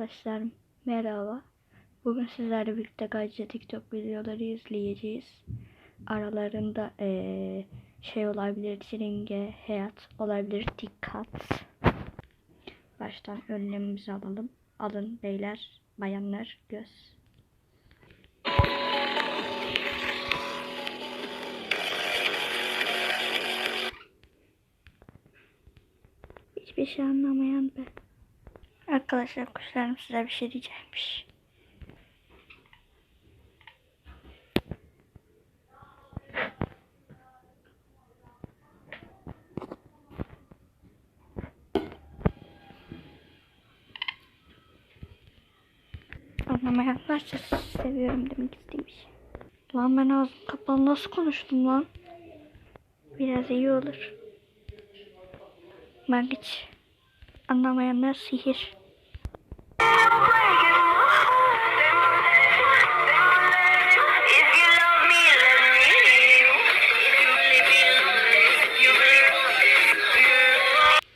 Arkadaşlar merhaba. Bugün sizlerle birlikte gayet TikTok videoları izleyeceğiz. Aralarında eee, şey olabilir, çiringe, hayat olabilir, dikkat. Baştan önlemimizi alalım. Alın beyler, bayanlar, göz. Hiçbir şey anlamayan ben. Arkadaşlar kuşlarım size bir şey diyecekmiş. Anlamayanlar da seviyorum demek istemiş. Lan ben ağzım kapalı nasıl konuştum lan? Biraz iyi olur. Ben hiç anlamayanlar sihir.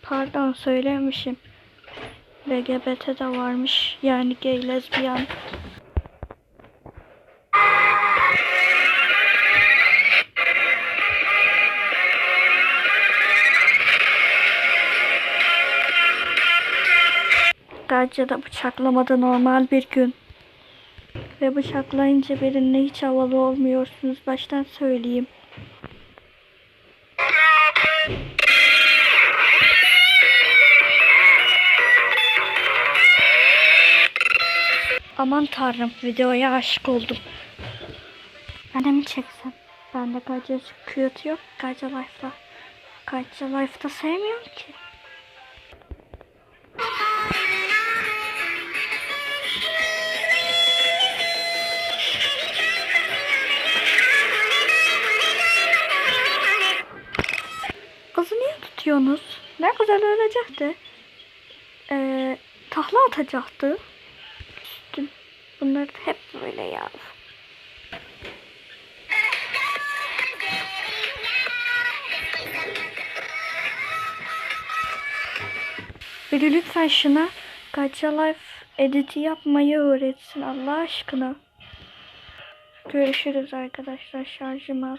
Pardon söylemişim. LGBT de varmış. Yani gay lezbiyen. Gacı'da bıçaklamada normal bir gün. Ve bıçaklayınca birine hiç havalı olmuyorsunuz. Baştan söyleyeyim. Aman tanrım videoya aşık oldum. Ben de mi çeksem? Bende Gaca Qt yok. Gaca Life'la. Gaca Life'da sevmiyorum ki. Tutuyorsunuz? Ne güzel ölecekti. Ee, tahla atacaktı. Üstüm. Bunlar hep böyle ya. Biri lütfen şuna Gacha Life editi yapmayı öğretsin Allah aşkına. Görüşürüz arkadaşlar şarjım az.